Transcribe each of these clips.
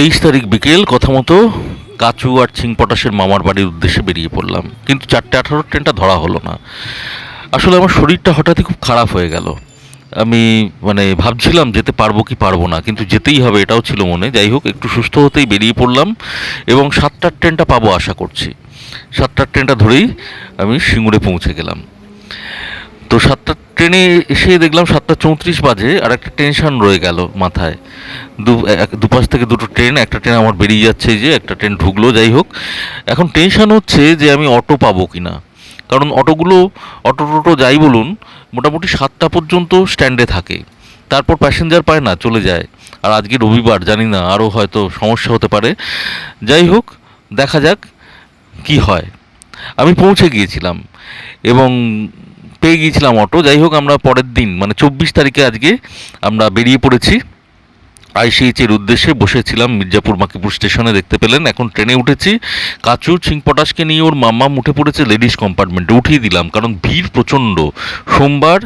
তেইশ তারিখ বিকেল কথা মতো কাচু আর চিংপটাশের মামার বাড়ির উদ্দেশ্যে বেরিয়ে পড়লাম। কিন্তু চারটে আঠারো ট্রেনটা ধরা হলো না। আসলে আমার শরীরটা হঠাৎই খুব খারাপ হয়ে গেল। আমি মানে ভাবছিলাম যেতে পারব কি পারব না, কিন্তু যেতেই হবে এটাও ছিল মনে। যাই হোক, একটু সুস্থ হতেই বেরিয়ে পড়লাম এবং সাতটার ট্রেনটা পাবো আশা করছি। সাতটার ট্রেনটা ধরেই আমি সিঙ্গুরে পৌঁছে গেলাম। তো সাতটা ট্রেনে এসে দেখলাম সাতটা চৌত্রিশ বাজে আর একটা টেনশন রয়ে গেল মাথায়। দু দুপাশ থেকে দুটো ট্রেন, একটা ট্রেন আমার বেরিয়ে যাচ্ছে যে, একটা ট্রেন ঢুকলো, যাই হোক। এখন টেনশন হচ্ছে যে আমি অটো পাবো কি না কারণ অটোগুলো, অটো টোটো যাই বলুন, মোটামুটি সাতটা পর্যন্ত স্ট্যান্ডে থাকে। তারপর প্যাসেঞ্জার পায় না, চলে যায়। আর আজকে রবিবার, জানি না, আরও হয়তো সমস্যা হতে পারে। যাই হোক, দেখা যাক কি হয়। আমি পৌঁছে গিয়েছিলাম এবং পেয়ে গিয়েছিলাম অটো। যাই হোক, আমরা পরের দিন মানে চব্বিশ তারিখে আজকে আমরা বেরিয়ে পড়েছি। আইসিএইচ এর উদ্দেশ্যে বসেছিলাম মির্জাপুর মাকিপুর স্টেশনে, দেখতে পেলেন। এখন ট্রেনে উঠেছি। কাচু চিংপটাশকে নিয়ে ওর মাম্মা উঠে পড়েছে লেডিস কম্পার্টমেন্টে। উঠিয়ে দিলাম, কারণ ভিড় প্রচণ্ড। সোমবার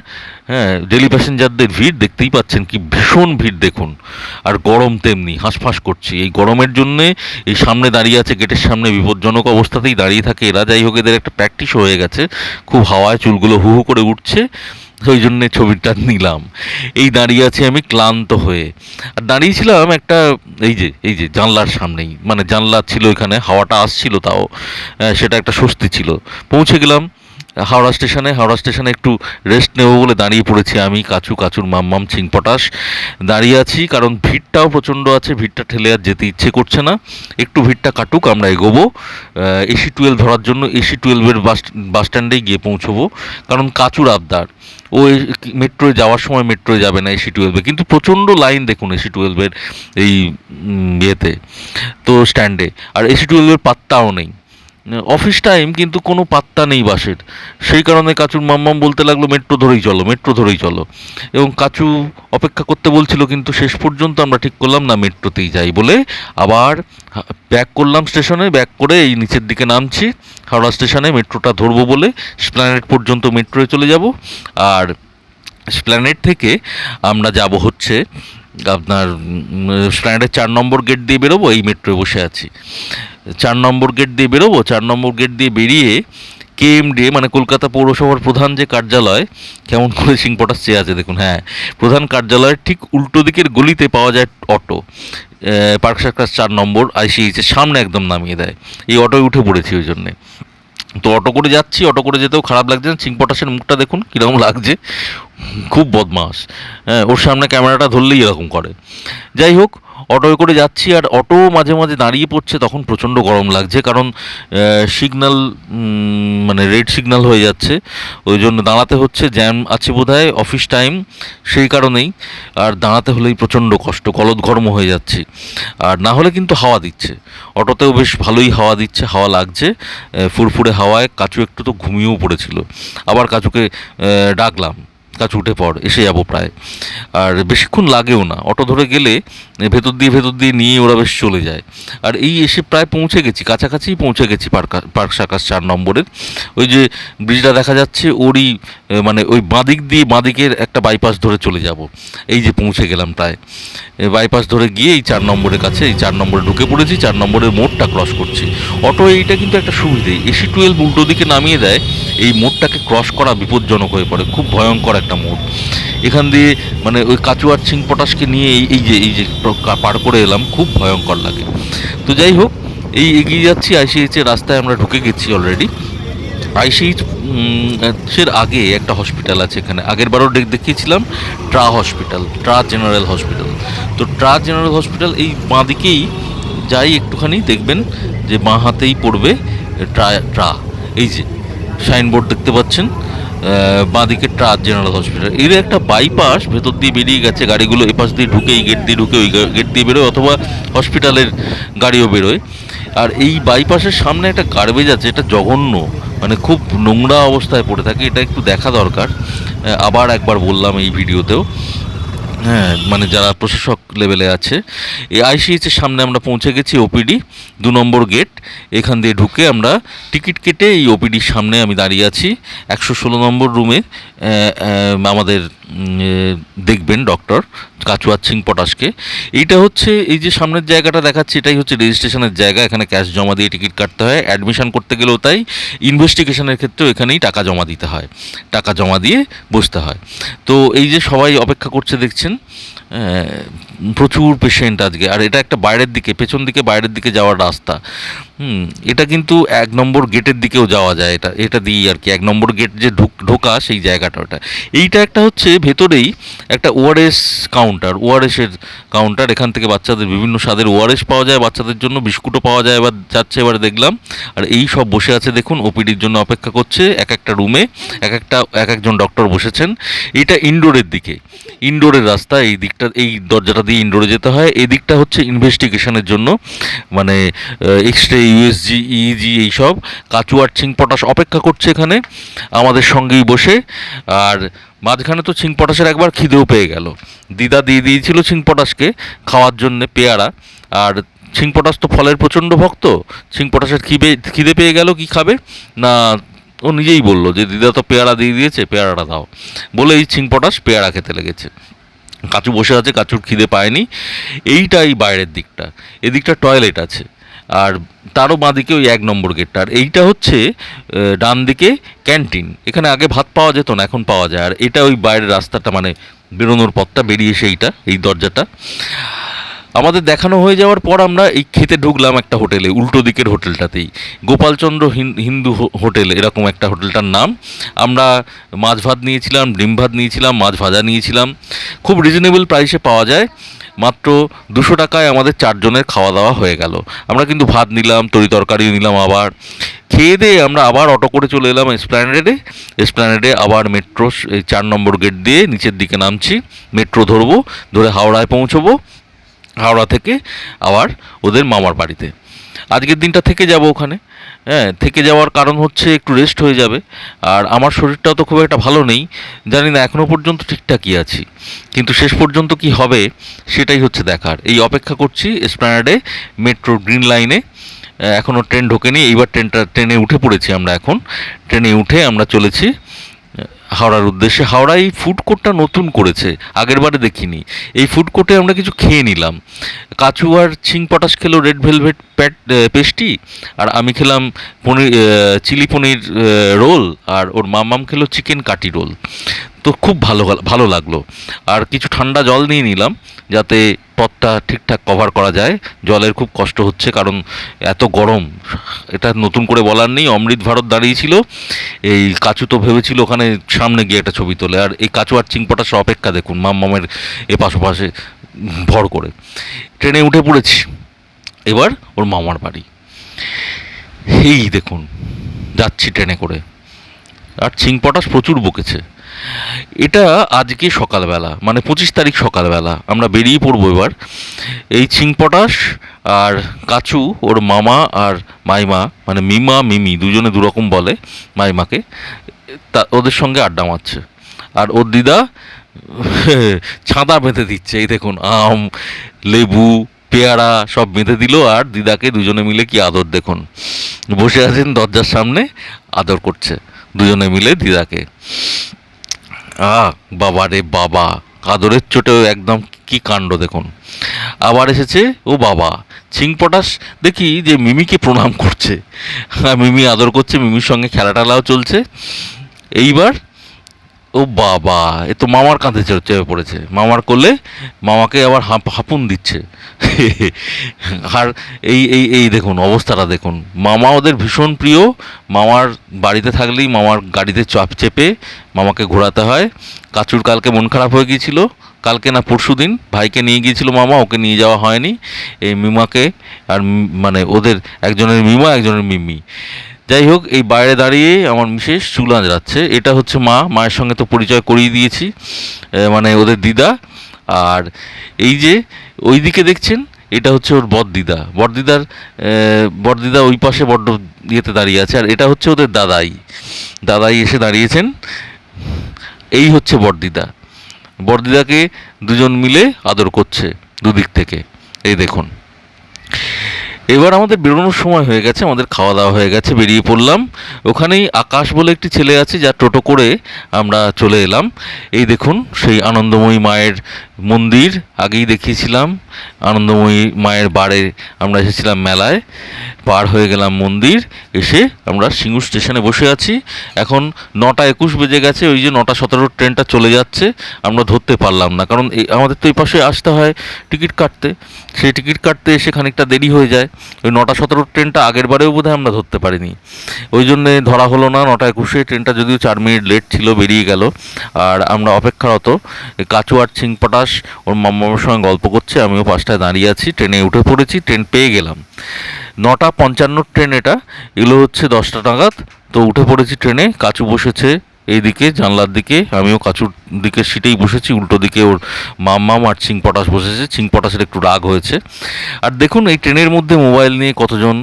হ্যাঁ ডেলি প্যাসেঞ্জারদের ভিড়, দেখতেই পাচ্ছেন কি ভীষণ ভিড়, দেখুন। আর গরম তেমনি, হাঁসফাঁস করছি। এই গরমের জন্যে এই সামনে দাঁড়িয়ে আছে গেটের সামনে বিপজ্জনক অবস্থাতেই দাঁড়িয়ে থাকে। এরা যাই হোক, এদের একটা প্র্যাকটিস হয়ে গেছে। খুব হাওয়ায় চুলগুলো হু হু করে উঠছে। ওই জন্যে ছবিটা নিলাম। এই দাঁড়িয়ে আছি আমি ক্লান্ত হয়ে। আর দাঁড়িয়েছিলাম একটা, এই যে এই যে জানলার সামনেই মানে জানলা ছিল এখানে হাওয়াটা আসছিল তাও সেটা একটা স্বস্তি ছিল। পৌঁছে গেলাম হাওড়া স্টেশনে হাওড়া স্টেশনে একটু রেস্ট নেব বলে দাঁড়িয়ে পড়েছি আমি কাচু কাচুর মাম্মাম চিংপটাশ দাঁড়িয়ে আছি কারণ ভিড়টাও প্রচণ্ড আছে, ভিড়টা ঠেলে আর যেতে ইচ্ছে করছে না। একটু ভিড়টা কাটুক, আমরা এগোবো। এসি টুয়েলভ ধরার জন্য এসি টুয়েলভের বাস বাস স্ট্যান্ডেই গিয়ে পৌঁছবো। কারণ কাচুর আবদার। ও মেট্রোয় যাওয়ার সময় মেট্রোয় যাবে না এসি টুয়েলভে কিন্তু প্রচণ্ড লাইন দেখুন এসি টুয়েলভের এই ইয়েতে, তো স্ট্যান্ডে আর এসি টুয়েলভের পাত্তাও নেই। অফিস টাইম কিন্তু কোনো পাত্তা নেই বাসের। সেই কারণে কাচুর মাম্মাম বলতে লাগল, মেট্রো ধরেই চলো, মেট্রো ধরেই চলো। এবং কাচু অপেক্ষা করতে বলছিল, কিন্তু শেষ পর্যন্ত আমরা ঠিক করলাম, না, মেট্রোতেই যাই বলে। আবার ব্যাক করলাম স্টেশনে ব্যাক করে এই নিচের দিকে নামছি, হাওড়া স্টেশনে মেট্রোটা ধরবো বলে স্প্ল্যানেট পর্যন্ত মেট্রোয় চলে যাব। আর স্প্ল্যানেট থেকে আমরা যাব হচ্ছে, আপনার স্প্ল্যানেটের চার নম্বর গেট দিয়ে বেরোবো, এই মেট্রোয় বসে আছি। চার নম্বর গেট দিয়ে বেরোবো, চার নম্বর গেট দিয়ে বেরিয়ে কেএমডি মানে কলকাতা পৌরসভার প্রধান যে কার্যালয়, কেমন করে সিংপটাস চেয়ে আছে দেখুন হ্যাঁ প্রধান কার্যালয়ের ঠিক উল্টো দিকের গলিতে পাওয়া যায় অটো পার্ক সার্কাস চার নম্বর আইসিএইচের সামনে একদম নামিয়ে দেয়, এই অটোয় উঠে পড়েছি ওই জন্যে। তো অটো করে যাচ্ছি, অটো করে যেতেও খারাপ লাগছে না চিংপটাসের মুখটা দেখুন কীরকম লাগছে, খুব বদমাস হ্যাঁ ওর সামনে ক্যামেরাটা ধরলেই এরকম করে। যাই হোক অটোয় করে যাচ্ছি আর অটো মাঝে মাঝে দাঁড়িয়ে পড়ছে, তখন প্রচণ্ড গরম লাগছে। কারণ সিগনাল মানে রেড সিগনাল হয়ে যাচ্ছে। ওই জন্য দাঁড়াতে হচ্ছে জ্যাম আছে বোধহয় অফিস টাইম সেই কারণেই। আর দাঁড়াতে হলেই প্রচণ্ড কষ্ট, কলদ গরম হয়ে যাচ্ছে। আর না হলে কিন্তু হাওয়া দিচ্ছে। অটোতেও বেশ ভালোই হাওয়া দিচ্ছে, হাওয়া লাগছে। ফুরফুরে হাওয়ায় কাচু একটু তো ঘুমিয়েও পড়েছিল। আবার কাচুকে ডাকলাম কাছে উঠে পড়, এসে যাব প্রায়। আর বেশিক্ষণ লাগেও না। অটো ধরে গেলে ভেতর দিয়ে ভেতর দিয়ে নিয়ে ওরা বেশ চলে যায়। আর এই এসে প্রায় পৌঁছে গেছি কাছাকাছিই পৌঁছে গেছি পার্ক পার্ক সাকাস চার নম্বরের। ওই যে ব্রিজটা দেখা যাচ্ছে, ওরই মানে ওই বাঁদিক দিয়ে বাঁদিকের একটা বাইপাস ধরে চলে যাব। এই যে পৌঁছে গেলাম প্রায়। বাইপাস ধরে গিয়ে এই চার নম্বরের কাছে, এই চার নম্বরে ঢুকে পড়েছি, চার নম্বরের মোড়টা ক্রস করছি। অটো এইটা কিন্তু একটা সুবিধে এসি টুয়েলভ উল্টো দিকে নামিয়ে দেয়, এই মোড়টাকে ক্রস করা বিপজ্জনক হয়ে পড়ে, খুব ভয়ঙ্কর একটা মোড়। এখান দিয়ে মানে ওই কাচুয়ার চিং পটাশকে নিয়ে এই যে এই যে প্র- করে এলাম, খুব ভয়ঙ্কর লাগে। তো যাই হোক, এই এগিয়ে যাচ্ছি, আইসিএইচ এর রাস্তায় আমরা ঢুকে গেছি অলরেডি আইসিএইচ এর আগে একটা হসপিটাল আছে এখানে। আগের বারও দেখিয়েছিলাম ট্রা হসপিটাল ট্রা জেনারেল হসপিটাল তো ট্রা জেনারেল হসপিটাল এই বাঁ দিকেই যাই একটুখানি, দেখবেন যে বাঁ হাতেই পড়বে ট্রা ট্রা এই যে সাইনবোর্ড দেখতে পাচ্ছেন? বাঁদিকে ট্রাক জেনারেল হসপিটাল। এর একটা বাইপাস ভেতর দিয়ে বেরিয়ে গেছে, গাড়িগুলো এপাশ দিয়ে ঢুকে এই গেট দিয়ে ঢুকে ওই গেট দিয়ে বেরোয় অথবা হসপিটালের গাড়িও বেরোয়। আর এই বাইপাসের সামনে একটা গার্বেজ আছে, এটা জঘন্য মানে খুব নোংরা অবস্থায় পড়ে থাকে, এটা একটু দেখা দরকার। আবার একবার বললাম এই ভিডিওতেও। হ্যাঁ মানে যারা প্রশাসক লেভেলে আছে, এই আইসিএইচ এর সামনে আমরা পৌঁছে গেছি ওপিডি দু নম্বর গেট। এখান দিয়ে ঢুকে আমরা টিকিট কেটে এই ওপিডির সামনে আমি দাঁড়িয়ে আছি। একশো ষোলো নম্বর রুমে আমাদের দেখবেন ডক্টর কাচুয়ার সিং পটাশকে। এইটা হচ্ছে এই যে সামনের জায়গাটা দেখাচ্ছি, এটাই হচ্ছে রেজিস্ট্রেশনের জায়গা। এখানে ক্যাশ জমা দিয়ে টিকিট কাটতে হয়। অ্যাডমিশন করতে গেলেও তাই ইনভেস্টিগেশনের ক্ষেত্রেও এখানেই টাকা জমা দিতে হয়। টাকা জমা দিয়ে বসতে হয়। তো এই যে সবাই অপেক্ষা করছে, দেখছেন আহ, প্রচুর পেশেন্ট আজকে। আর এটা একটা বাইরের দিকে, পেছন দিকে, বাইরের দিকে যাওয়ার রাস্তা। হুম, এটা কিন্তু এক নম্বর গেটের দিকেও যাওয়া যায়। এটা এটা দিয়েই আর কি, এক নম্বর গেট যে ঢুক, ঢোকা সেই জায়গাটা ওটা। এইটা একটা হচ্ছে ভেতরেই একটা ওআরএস কাউন্টার ওআরএসের কাউন্টার এখান থেকে বাচ্চাদের বিভিন্ন স্বাদের ওআরএস পাওয়া যায়, বাচ্চাদের জন্য বিস্কুটও পাওয়া যায়, এবার যাচ্ছে, এবার দেখলাম। আর এই সব বসে আছে দেখুন ওপিডির জন্য অপেক্ষা করছে, এক একটা রুমে এক একটা, এক একজন ডক্টর বসেছেন। এটা ইনডোরের দিকে। ইনডোরের রাস্তা, এই দিকটা এই দরজাটা দিয়ে ইনডোরে যেতে হয়। এই দিকটা হচ্ছে ইনভেস্টিগেশনের জন্য। মানে এক্স রে ইউএসজি ইজি এইসব। কাচুয়ার ছিং পটাশ অপেক্ষা করছে এখানে, আমাদের সঙ্গেই বসে। আর মাঝখানে তো ছিং পটাশের একবার খিদেও পেয়ে গেল। দিদা দিয়ে দিয়েছিল ছিং পটাশকে খাওয়ার জন্যে পেয়ারা। আর ছিং পটাশ তো ফলের প্রচণ্ড ভক্ত। ছিং পটাশের খিদে খিদে পেয়ে গেল, কি খাবে? না, ও নিজেই বলল যে, দিদা তো পেয়ারা দিয়ে দিয়েছে, পেয়ারাটা দাও। বলে এই ছিং পটাশ পেয়ারা খেতে লেগেছে। কাচু বসে আছে, কাচুর খিদে পায়নি। এইটাই বাইরের দিকটা। এদিকটা টয়লেট আছে। আর তারও বাঁদিকে ওই এক নম্বর গেটটা আর এইটা হচ্ছে ডান দিকে ক্যান্টিন এখানে আগে ভাত পাওয়া যেত না, এখন পাওয়া যায়। আর এটা ওই বাইরের রাস্তাটা মানে বেরোনোর পথটা, বেরিয়ে এইটা, এই দরজাটা। আমাদের দেখানো হয়ে যাওয়ার পর আমরা এই খেতে ঢুকলাম একটা হোটেলে, উল্টো দিকের হোটেলটাতেই। গোপালচন্দ্র হিন- হিন্দু হোটেল, এরকম একটা হোটেলটার নাম। আমরা মাছ ভাত নিয়েছিলাম, ডিম ভাত নিয়েছিলাম, মাছ ভাজা নিয়েছিলাম। খুব রিজনেবল প্রাইসে পাওয়া যায়। মাত্র দুশো টাকায় আমাদের চারজনের খাওয়া দাওয়া হয়ে গেল। আমরা কিন্তু ভাত নিলাম, তরি তরকারি নিলাম আবার। খেয়ে দিয়ে আমরা আবার অটো করে চলে এলাম এসপ্ল্যানেডে এসপ্ল্যানেডে আবার মেট্রো চার নম্বর গেট দিয়ে নিচের দিকে নামছি। মেট্রো ধরবো, ধরে হাওড়ায় পৌঁছবো। হাওড়া থেকে আবার ওদের মামার বাড়িতে। আজকের দিনটা থেকে যাব ওখানে। হ্যাঁ থেকে যাওয়ার কারণ হচ্ছে একটু রেস্ট হয়ে যাবে। আর আমার শরীরটাও তো খুব একটা ভালো নেই। জানি না এখনও পর্যন্ত ঠিকঠাকই আছি। কিন্তু শেষ পর্যন্ত কি হবে, সেটাই হচ্ছে দেখার। এই অপেক্ষা করছি এসপ্ল্যানেডে মেট্রো গ্রিন লাইনে এখনও ট্রেন ঢোকেনি, এইবার ট্রেনটা ট্রেনে উঠে পড়েছি আমরা এখন। ট্রেনে উঠে আমরা চলেছি হাওড়ার উদ্দেশ্যে। হাওড়া এই ফুড কোর্টটা নতুন করেছে। আগের বারে দেখিনি। এই ফুড কোর্টে আমরা কিছু খেয়ে নিলাম। কাচু আর ছিং পটাশ খেলো রেড ভেলভেট প্যাট পেস্টি আর আমি খেলাম পনির চিলি পনির রোল আর ওর মামাম খেলো চিকেন কাটি রোল তো খুব ভালো ভালো লাগল। আর কিছু ঠান্ডা জল নিয়ে নিলাম, যাতে পথটা ঠিকঠাক কভার করা যায়। জলের খুব কষ্ট হচ্ছে, কারণ এত গরম। এটা নতুন করে বলার নেই, অমৃত ভারত দাঁড়িয়েছিল। এই কাচু তো ভেবেছিল ওখানে সামনে গিয়ে একটা ছবি তোলে। আর এই কাচু আর চিংপটার অপেক্ষা দেখুন মামের এ পাশে ভর করে। ট্রেনে উঠে পড়েছি। এবার ওর মামার বাড়ি। এই দেখুন, যাচ্ছি ট্রেনে করে। আর চিংপটাশ প্রচুর বকেছে। এটা আজকে সকালবেলা মানে পঁচিশ তারিখ সকালবেলা, আমরা বেরিয়ে পড়ব এবার। এই চিংপটাশ আর কাচু, ওর মামা আর মাইমা মানে মিমা, মিমি, দুজনে দুরকম বলে মাইমাকে, তা ওদের সঙ্গে আড্ডা মারছে। আর ওর দিদা ছাঁদা বেঁধে দিচ্ছে, এই দেখুন, আম, লেবু, পেয়ারা সব বেঁধে দিল, আর দিদাকে দুজনে মিলে কি আদর দেখুন। বসে আছেন দরজার সামনে, আদর করছে, দুজনে মিলে দিদাকে। আহ, বাবা রে বাবা, কাদরের চোটেও একদম কি কাণ্ড দেখুন। আবার এসেছে, ও বাবা ছিং পটাশ দেখি যে মিমিকে প্রণাম করছে। মিমি আদর করছে, মিমির সঙ্গে খেলা টেলাও চলছে। এইবার ও বাবা, এ তো মামার কাঁধে চেপে পড়েছে। মামার করলে মামাকে আবার হাঁপ, হাঁপুন দিচ্ছে। আর এই এই এই দেখুন, অবস্থাটা দেখুন। মামা ওদের ভীষণ প্রিয়। মামার বাড়িতে থাকলেই মামার গাড়িতে চাপ চেপে মামাকে ঘোরাতে হয়। কাচুর কালকে মন খারাপ হয়ে গিয়েছিল। কালকে না পরশু দিন ভাইকে নিয়ে গিয়েছিল মামা, ওকে নিয়ে যাওয়া হয়নি। এই মিমাকে আর মানে ওদের, একজনের মিমা, একজনের মিমি। যাই হোক এই বাইরে দাঁড়িয়ে আমার বিশেষ চুল আঁচড়াচ্ছে এটা হচ্ছে মা, মায়ের সঙ্গে তো পরিচয় করিয়ে দিয়েছি মানে ওদের দিদা। আর এই যে ওই দিকে দেখছেন, এটা হচ্ছে ওর বড়দিদা। বড়দিদার বড়দিদা ওই পাশে বড্ড ইয়েতে দাঁড়িয়ে আছে, আর এটা হচ্ছে ওদের দাদাই। দাদাই এসে দাঁড়িয়েছেন। এই হচ্ছে বড়দিদা। বর্দিদাকে দুজন মিলে আদর করছে দুদিক থেকে। এই দেখুন। এবার আমাদের বেরোনোর সময় হয়ে গেছে, আমাদের খাওয়া দাওয়া হয়ে গেছে, বেরিয়ে পড়লাম। ওখানেই আকাশ বলে একটি ছেলে আছে যা টোটো করে আমরা চলে এলাম। এই দেখুন, সেই আনন্দময়ী মায়ের মন্দির, আগেই দেখিয়েছিলাম, আনন্দময়ী মায়ের বাড়ে আমরা এসেছিলাম মেলায়, পার হয়ে গেলাম মন্দির, এসে আমরা সিঙ্গুর স্টেশনে বসে আছি। এখন নটা একুশ বেজে গেছে, ওই যে নটা সতেরো ট্রেনটা চলে যাচ্ছে, আমরা ধরতে পারলাম না। কারণ আমাদের তো এই পাশে আসতে হয় টিকিট কাটতে। সেই টিকিট কাটতে এসে খানিকটা দেরি হয়ে যায়, ওই নটা সতেরো ট্রেনটা আগের বারেও বোধহয় আমরা ধরতে পারিনি। ওই জন্যে ধরা হলো না, নটা একুশে ট্রেনটা যদিও চার মিনিট লেট ছিল, বেরিয়ে গেল। আর আমরা অপেক্ষারত কাচুয়ার ছিং পটাশ ওর মামার সঙ্গে গল্প করছে, আমিও পাঁচটায় দাঁড়িয়ে আছি, ট্রেনে উঠে পড়েছি, ট্রেন পেয়ে গেলাম। নটা পঞ্চান্ন ট্রেন এটা, এগুলো হচ্ছে দশটা নাগাদ, তো উঠে পড়েছি ট্রেনে, কাচু বসেছে এইদিকে, জানলার দিকে, আমিও কাচুর দিকে সিটেই বসেছি, উল্টো দিকে ওর মাম্মাম আর চিং পটাশ বসেছে, চিং পটাশের একটু রাগ হয়েছে। আর দেখুন, এই ট্রেনের মধ্যে মোবাইল নিয়ে কতজন,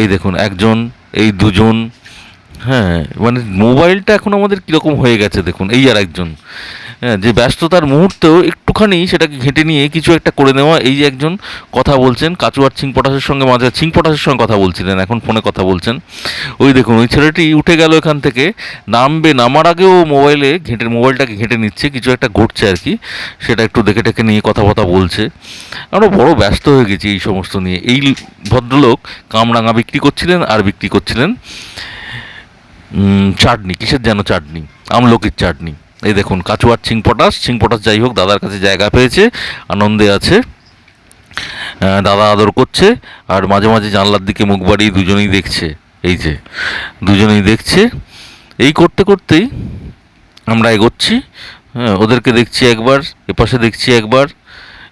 এই দেখুন, একজন, এই দুজন হ্যাঁ মানে মোবাইলটা এখন আমাদের কীরকম হয়ে গেছে, দেখুন, এই আর একজন। যে ব্যস্ততার মুহূর্তেও একটুখানি সেটাকে ঘেঁটে নিয়ে কিছু একটা করে নেওয়া, এই যে একজন কথা বলছেন কাচুয়ার চিং পটাশের সঙ্গে মাঝে, চিং পটাশের সঙ্গে কথা বলছিলেন, এখন ফোনে কথা বলছেন। ওই দেখুন, ওই ছেলেটি উঠে গেল এখান থেকে, নামবে, নামার আগেও মোবাইলে ঘেঁটে মোবাইলটাকে ঘেঁটে নিচ্ছে, কিছু একটা ঘটছে আর কি, সেটা একটু দেখে টেকে নিয়ে কথা কথাবার্তা বলছে। আমরা বড় ব্যস্ত হয়ে গেছি এই সমস্ত নিয়ে। এই ভদ্রলোক কামরাঙা বিক্রি করছিলেন আর বিক্রি করছিলেন চাটনি, কিসের যেন চাটনি? আমলকির চাটনি। এই দেখুন, কাচুয়ার চিং পটাশ। যাই হোক, দাদার কাছে জায়গা পেয়েছে, আনন্দে আছে। দাদা আদর করছে, আর মাঝে মাঝে জানলার দিকে মুখ বাড়িয়ে দুজনেই দেখছে, এই যে, দুজনেই দেখছে। এই করতে করতেই আমরা এগোচ্ছি। হ্যাঁ ওদেরকে দেখছি একবার, এপাশে দেখছি একবার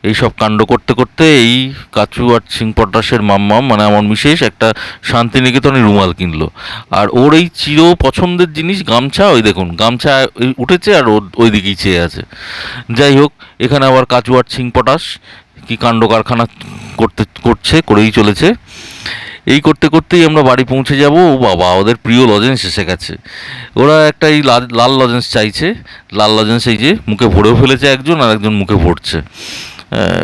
এই সব কাণ্ড করতে করতে এই কাচু আর সিং পটাশের মাম্মাম মানে আমার বিশেষ একটা শান্তিনিকেতনে রুমাল কিনলো। আর ওর এই চির পছন্দের জিনিস গামছা, ওই দেখুন, গামছা উঠেছে আর ওই দিকেই চেয়ে আছে। যাই হোক, এখানে আবার কাচু আর সিং পটাশ, কি কাণ্ড কারখানা করতে, করছে, করেই চলেছে। এই করতে করতেই আমরা বাড়ি পৌঁছে যাব। ও বাবা, ওদের প্রিয় লজেন্স এসে গেছে। ওরা একটা এই লাল লাল লজেন্স চাইছে। লাল লজেন্স এই যে, মুখে ভরেও ফেলেছে একজন আর একজন মুখে ভরছে।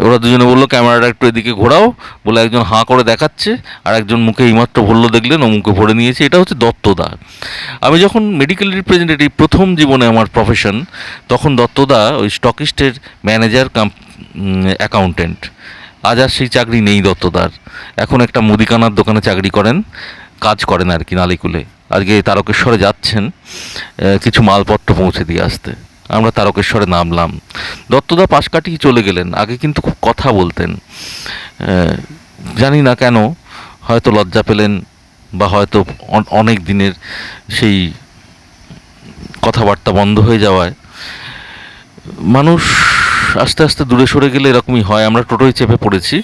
ওরা দুজনে বলল, ক্যামেরাটা একটু এদিকে ঘোরাও। বলে একজন হাঁ করে দেখাচ্ছে, আর একজন মুখে এইমাত্র ভরলো দেখলেন ও মুখে ভরে নিয়েছে। এটা হচ্ছে দত্তদা। আমি যখন মেডিকেল রিপ্রেজেন্টেটিভ প্রথম জীবনে আমার প্রফেশন তখন দত্তদা ওই স্টকিস্টের ম্যানেজার কাম অ্যাকাউন্টেন্ট আজ আর সেই চাকরি নেই দত্তদার। এখন একটা মুদিখানার দোকানে চাকরি করেন, কাজ করেন আর কি, নালিকুলে। আজকে তারকেশ্বরে যাচ্ছেন কিছু মালপত্র পৌঁছে দিয়ে আসতে। আমরা তারকেশ্বরে নামলাম। দত্তদা পাশ কাটিয়ে চলে গেলেন, আগে কিন্তু খুব কথা বলতেন। জানি না কেন, হয়তো লজ্জা পেলেন বা হয়তো অনেক দিনের সেই কথাবার্তা বন্ধ হয়ে যাওয়ায়। মানুষ আস্তে আস্তে দূরে সরে গেলে এরকমই হয়। আমরা টোটোয় চেপে পড়েছি।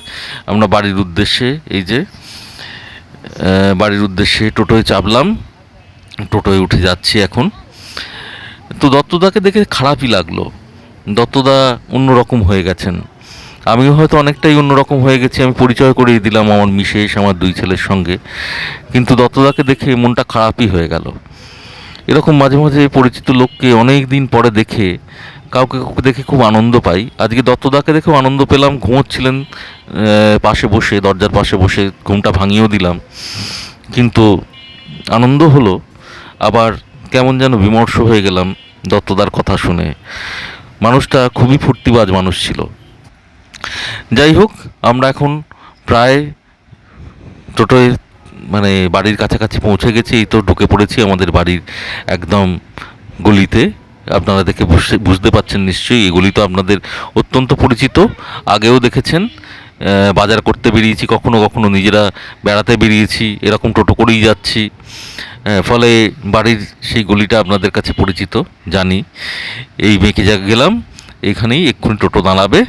আমরা বাড়ির উদ্দেশ্যে, এই যে বাড়ির উদ্দেশ্যে টোটোয় চাপলাম। টোটোয় উঠে যাচ্ছি এখন। তো দত্তদাকে দেখে খারাপই লাগল। দত্তদা অন্যরকম হয়ে গেছেন। আমিও হয়তো অনেকটাই অন্যরকম হয়ে গেছি, আমি পরিচয় করিয়ে দিলাম আমার মিশেষ আমার দুই ছেলের সঙ্গে। কিন্তু দত্তদাকে দেখে মনটা খারাপই হয়ে গেল। এরকম মাঝে মাঝে পরিচিত লোককে অনেক দিন পরে দেখে কাউকে কাউকে দেখে খুব আনন্দ পাই। আজকে দত্তদাকে দেখেও আনন্দ পেলাম, ঘুমোচ্ছিলেন পাশে বসে, দরজার পাশে বসে ঘুমটা ভাঙিয়েও দিলাম। কিন্তু আনন্দ হলো, আবার কেমন যেন বিমর্ষ হয়ে গেলাম। দত্তদার কথা শুনে মানুষটা খুবই ফুর্তিবাজ মানুষ ছিল। যাই হোক, আমরা এখন প্রায় টোটোয় মানে বাড়ির কাছাকাছি পৌঁছে গেছি। এই তো ঢুকে পড়েছি আমাদের বাড়ির একদম গলিতে। আপনারা দেখে বুঝতে বুঝতে পারছেন নিশ্চয়ই এই গলি তো আপনাদের অত্যন্ত পরিচিত। আগেও দেখেছেন বাজার করতে বেরিয়েছি, কখনো কখনো নিজেরা বেড়াতে বেরিয়েছি, এরকম টোটো করেই যাচ্ছি। ফলে বাড়ির সেই গলিটা আপনাদের কাছে পরিচিত, জানি। এই বেঁকে যা গেলাম, এখানেই এক্ষুনি টোটো দাঁড়াবে,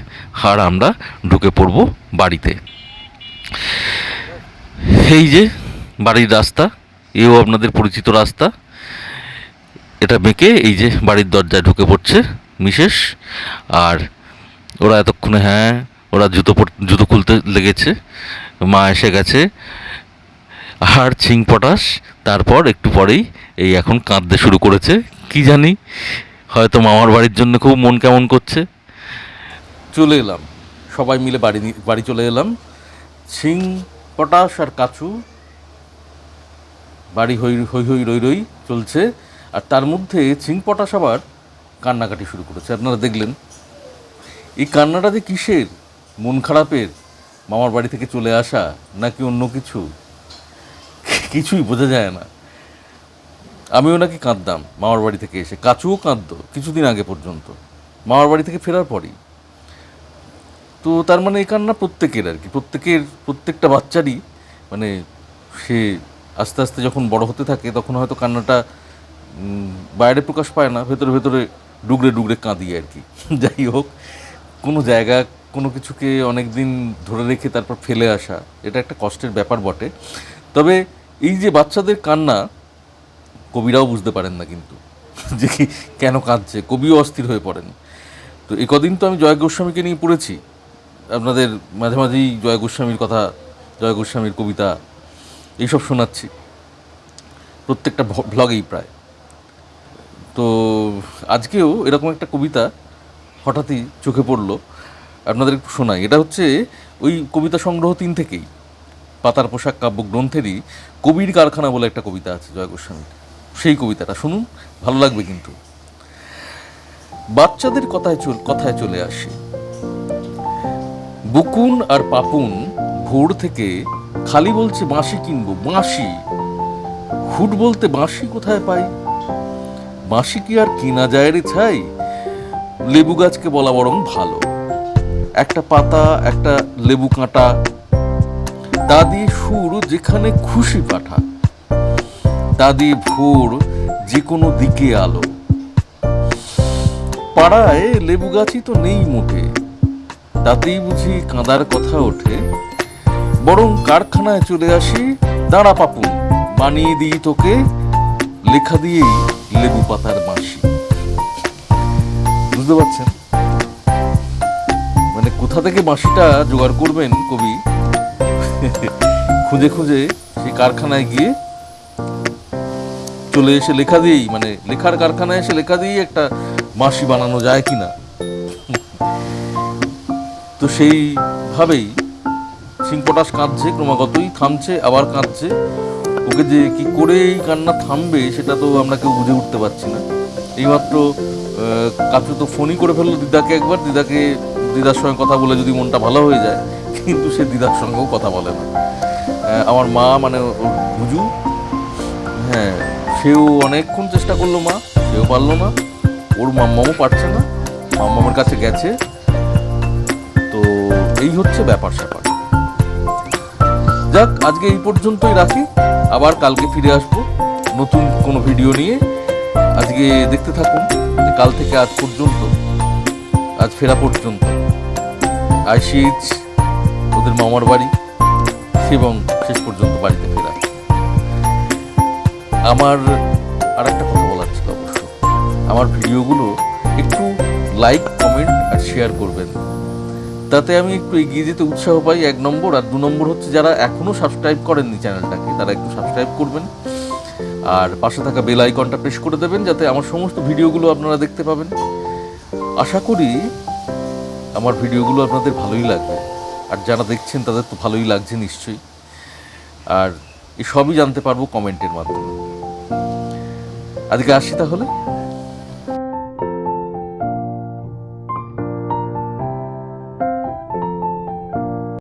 আর আমরা ঢুকে পড়ব বাড়িতে। এই যে বাড়ির রাস্তা, এও আপনাদের পরিচিত রাস্তা। এটা বেঁকে এই যে বাড়ির দরজায় ঢুকে পড়ছে মিশেষ আর ওরা এতক্ষণে হ্যাঁ ওরা জুতো জুতো খুলতে লেগেছে। মা এসে গেছে। আর ছিং, পটাশ, তারপর একটু পরেই এই এখন কাঁদতে শুরু করেছে। কি জানি, হয়তো মামার বাড়ির জন্য খুব মন কেমন করছে। চলে এলাম। সবাই মিলে বাড়ি বাড়ি চলে এলাম। ছিং, পটাশ আর কাচু বাড়ি হই হই হই, রই রই চলছে। আর তার মধ্যে ছিং, পটাশ আবার কান্নাকাটি শুরু করেছে। আপনারা দেখলেন। এই কান্নাটা যে কিসের? মন খারাপের মামার বাড়ি থেকে চলে আসা নাকি অন্য কিছু? কিছুই বোঝা যায় না। আমিও নাকি কাঁদতাম মামার বাড়ি থেকে এসে। কাচুও কাঁদতো কিছুদিন আগে পর্যন্ত। মামার বাড়ি থেকে ফেরার পরই। তো তার মানে এই কান্না প্রত্যেকের আর কি। প্রত্যেকের, প্রত্যেকটা বাচ্চারই মানে সে আস্তে আস্তে যখন বড় হতে থাকে তখন হয়তো কান্নাটা বাইরে প্রকাশ পায় না। ভেতরে ভেতরে ডুগরে ডুগরে কাঁদি আর কি। যাই হোক, কোনো জায়গা কোনো কিছুকে অনেক দিন ধরে রেখে তারপর ফেলে আসা, এটা একটা কষ্টের ব্যাপার বটে। তবে এই যে বাচ্চাদের কান্না, কবিরাও বুঝতে পারেন না কিন্তু, যে কি কেন কাঁদছে, কবিও অস্থির হয়ে পড়েন। তো এই কদিন তো আমি জয় গোস্বামীকে নিয়ে পড়েছি। আপনাদের মাঝে মাঝেই জয় গোস্বামীর কথা, জয় গোস্বামীর কবিতা, এইসব শোনাচ্ছি। প্রত্যেকটা ভ্লগেই প্রায়। তো আজকেও এরকম একটা কবিতা হঠাৎই চোখে পড়ল। আপনাদের একটু শোনাই। এটা হচ্ছে ওই কবিতা সংগ্রহ তিন থেকেই। পাতার পোশাক কাব্যগ্রন্থেরই কবির কারখানা বলে একটা কবিতা আছে জয় গোস্বামীর। সেই কবিতাটা শুনুন, ভালো লাগবে কিন্তু। বাচ্চাদের কথায় চল, কথায় চলে আসে। বুকুন আর পাপুন ভোর থেকে খালি বলছে, বাঁশি কিনবো, বাঁশি। হুট বলতে বাঁশি কোথায় পাই? বাঁশি কি আর কিনা যায় রে ছাই? লেবু গাছকে বলা বরং ভালো। একটা পাতা, একটা লেবু কাঁটা, তা দিয়ে সুর যেখানে খুশি পাঠা। তা দিয়ে ভোর যে কোনো দিকে আলো। পাড়ায় লেবু গাছই তো নেই মোটে, তাতেই বুঝি কাঁদার কথা ওঠে। বরং কারখানায় চলে আসি, দাঁড়া পাপু, বানিয়ে দিই তোকে, লেখা দিয়েই লেবু পাতার বাঁশি। বুঝতে পারছেন? কোথা থেকে বাঁশিটা জোগাড় করবেন কবি? খুঁজে খুঁজে সেই কারখানায় গিয়ে চলে এসে লেখা দিয়েই মানে লেখার কারখানায় এসে লেখা দিয়েই একটা বাঁশি বানানো যায় কিনা। তো সেইভাবেই সিংপটাশ কাঁদছে, ক্রমাগতই থামছে, আবার কাঁদছে। ওকে যে কি করে এই কান্না থামবে সেটা তো আমরা কেউ বুঝে উঠতে পারছি না। এইমাত্র আহ, তো ফোনই করে ফেলল দিদাকে একবার। দিদাকে দিদার সঙ্গে কথা বলে যদি মনটা ভালো হয়ে যায় কিন্তু সে দিদার সঙ্গেও কথা বলে না। আমার মা মানে ওর বুঝু হ্যাঁ সেও অনেকক্ষণ চেষ্টা করল মা সেও পারল না। ওর মাম্মামও পারছে না মাম্মামের কাছে গেছে। তো এই হচ্ছে ব্যাপার স্যাপার। যাক আজকে এই পর্যন্তই রাখি। আবার কালকে ফিরে আসব নতুন কোনো ভিডিও নিয়ে। আজকে দেখতে থাকুন। কাল থেকে আজ পর্যন্ত, আজ ফেরা পর্যন্ত আইসিএইচ ওদের মামার বাড়ি এবং শেষ পর্যন্ত বাড়িতে ফেরা। আমার আর একটা কথা বলার ছিল অবশ্য। আমার ভিডিওগুলো একটু লাইক কমেন্ট আর শেয়ার করবেন। তাতে আমি একটু এগিয়ে যেতে উৎসাহ পাই। এক নম্বর আর দু নম্বর হচ্ছে যারা এখনও সাবস্ক্রাইব করেননি চ্যানেলটাকে তারা একটু সাবস্ক্রাইব করবেন। আর পাশে থাকা বেল আইকনটা প্রেস করে দেবেন যাতে আমার সমস্ত ভিডিওগুলো আপনারা দেখতে পাবেন। আশা করি আমার ভিডিওগুলো আপনাদের ভালোই লাগবে। আর যারা দেখছেন তাদের তো ভালোই লাগছে নিশ্চয়ই। আর এই সবই জানতে পারব কমেন্টের মাধ্যমে। আজকে আসি তাহলে?